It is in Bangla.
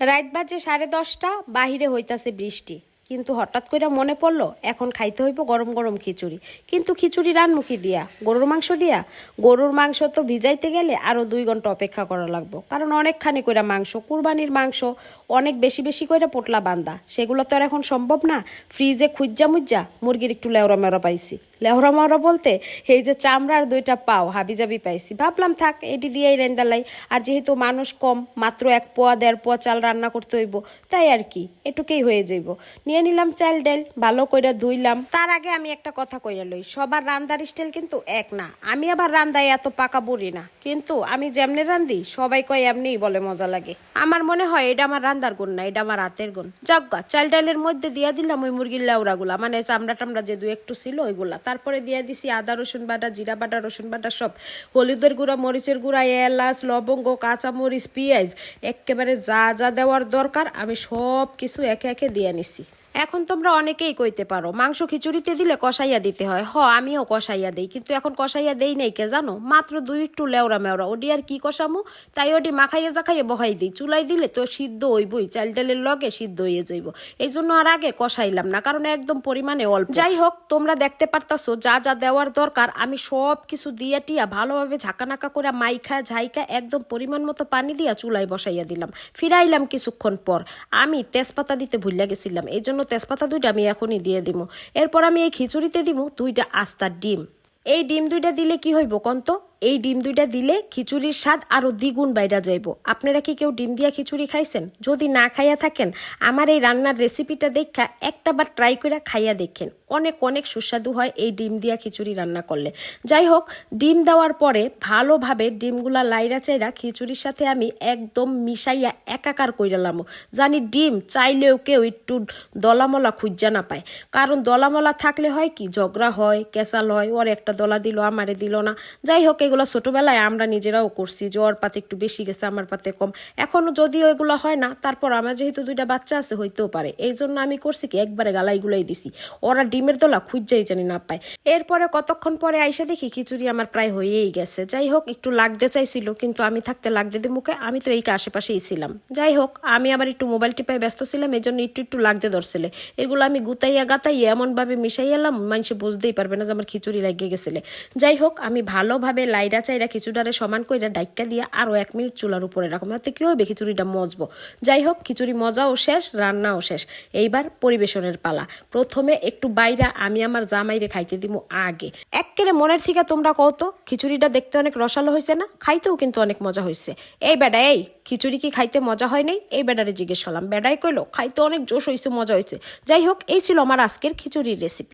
রাত বাজে সাড়ে দশটা বাহিরে হইতাছে বৃষ্টি। কিন্তু হঠাৎ করে মনে পড়ল, এখন খাইতে হইব গরম গরম খিচুড়ি। কিন্তু খিচুড়ি রানমুখী দিয়া, গরুর মাংস দিয়া। গরুর মাংস তো ভিজাইতে গেলে আরও দুই ঘণ্টা অপেক্ষা করা লাগবো। কারণ অনেকখানি কইরা মাংস, কুরবানির মাংস অনেক বেশি বেশি কইরা পোটলা বান্দা। সেগুলো তো আর এখন সম্ভব না। ফ্রিজে খুঁজা মুজ্জা মুরগির একটু লেওরা মেরা পাইছি। লেহরা মারা বলতে এই যে চামড়ার দুইটা পাও, হাবিজাবি পাইছি। ভাবলাম থাক, এটি দিয়েই রেন্দালাই। আর যেহেতু মানুষ কম, মাত্র এক পোয়া, দেড় পোয়া চাল রান্না করতে হইব, তাই আর কি, এটুকুই হয়ে যাইব। নিয়ে নিলাম চাল ডাল, ভালো কইরা ধুইলাম। তার আগে আমি একটা কথা কইরা লই, সবার রান্দার স্টাইল কিন্তু এক না। আমি আবার রান্দায় এত পাকা বুড়ি না। কিন্তু আমি যেমনি রান্ধি, সবাই কয় এমনিই বলে মজা লাগে। আমার মনে হয় এটা আমার রান্দার গুণ না, এটা আমার হাতের গুণ। যজ্ঞা চাল ডালের মধ্যে দিয়া দিলাম ওই মুরগির লাউড়াগুলা মানে চামড়া টামড়া যে দু একটু ছিল ওইগুলা। তারপরে দিয়ে দিছি আদা, রসুন বাটা, জিরা বাটা, রসুন বাটা সব। হলুদের গুঁড়া, মরিচের গুঁড়া, এলাচ, লবঙ্গ কাঁচা মরিচ পেঁয়াজ একেবারে যা যা দেওয়ার দরকার আমি সব কিছু একে একে দিয়ে নিছি। এখন তোমরা অনেকেই কইতে পারো, মাংস খিচুড়িতে দিলে কষাইয়া দিতে হয়। হ, আমিও কষাইয়া দেই, কিন্তু এখন কষাইয়া দেই নাই কে জানো? মাত্র দুই একটু লেওরা মেওরা। ওডি আর কি কষামো? তাই ওডি মাখাইয়া জাখাইয়া বহাই দিই। চুলাই দিলে তো সিদ্ধ হইবই, চাল ডালের লগে সিদ্ধ হয়ে যাইব। এই জন্য আর আগে কষাইলাম না, কারণ একদম পরিমাণে অল্প। যাই হোক, তোমরা দেখতে পারতাছো, যা যা দেওয়ার দরকার, আমি সব কিছু দিয়া টিয়া ভালোভাবে ঝাঁকানাকা করে মাইখা ঝাইকা একদম পরিমাণ মতো পানি দিয়া চুলাই বসাইয়া দিলাম। ফিরাইলাম কিছুক্ষণ পর। আমি তেজপাতা দিতে ভুলিয়া গেছিলাম এই জন্য তেজপাতা দুইটা আমি এখনই দিয়ে দিব এরপর আমি এই খিচুড়িতে দিব দুইটা আস্তার ডিম। এই ডিম দুইটা দিলে কি হইব কন্ত? এই ডিম দুইটা দিলে খিচুড়ির স্বাদ আরও দ্বিগুণ বাইরা যাইব। আপনারা কি কেউ ডিম দিয়া খিচুড়ি খাইছেন? যদি না খাইয়া থাকেন, আমার এই রান্নার রেসিপিটা দেখা একটা বার ট্রাই করে খাইয়া দেখেন। অনেক অনেক সুস্বাদু হয় এই ডিম দিয়া খিচুড়ি রান্না করলে। যাই হোক, ডিম দেওয়ার পরে ভালোভাবে ডিমগুলা লাইরা চাইরা খিচুড়ির সাথে আমি একদম মিশাইয়া একাকার কইরালাম জানি ডিম চাইলেও কেউ একটু দলামলা খুঁজা না পায়। কারণ দলামলা থাকলে হয় কি? ঝগড়া হয় কেসাল হয়, ওর একটা দলা দিল, আমারে দিল না। যাই হোক এগুলো ছোটবেলায় আমরা নিজেরাও করছি জ্বর পাতে একটু বেশি গেছে, আমার পাতে কম। এখনও যদিও এগুলো হয় না, তারপর আমার যেহেতু দুইটা বাচ্চা আছে, হইতেও পারে। এই জন্য আমি করছি কি, একবারে গালাই গুলাই দিছি। ওরা ডিমের দলা খুঁজাই জানি না পায়। এরপরে কতক্ষণ পরে আইসা দেখি খিচুড়ি আমার প্রায় হয়েই গেছে। যাই হোক, একটু লাগতে চাইছিল, কিন্তু আমি থাকতে লাগতে দি মুখে, আমি তো এই আশেপাশেই ছিলাম। যাই হোক, আমি আবার একটু মোবাইল টিপায় ব্যস্ত ছিলাম এই জন্য একটু একটু লাগতে ধরছিলে। এগুলো আমি গুতাইয়া গাতাইয়া এমনভাবে মিশাই এলাম, মানুষ বুঝতেই পারবে না যে আমার খিচুড়ি লাগিয়ে গেছিলে। যাই হোক, আমি ভালোভাবে লাইরা চাইরা খিচুড়ারে সমান কইরা ডাইক্কা দিয়া আরও এক মিনিট চুলার উপরে রাখব তাতে কি হবে খিচুড়িটা মজবো। যাই হোক, খিচুড়ি মজাও শেষ, রান্নাও শেষ। এইবার পরিবেশনের পালা। প্রথমে একটু বাইরা আমি আমার জামাইরে খাইতে দিব আগে। একেবারে মনের থেকে তোমরা কত খিচুড়িটা দেখতে অনেক রসালো হয়েছে না? খাইতেও কিন্তু অনেক মজা হয়েছে এই বেডা, এই, খিচুড়ি কি খাইতে মজা হয় নাই? এই বেডারে জিজ্ঞেস করলাম। বেডাই কইলো, খাইতে অনেক জোশ হয়েছে মজা হয়েছে যাই হোক, এই ছিল আমার আজকের খিচুড়ির রেসিপি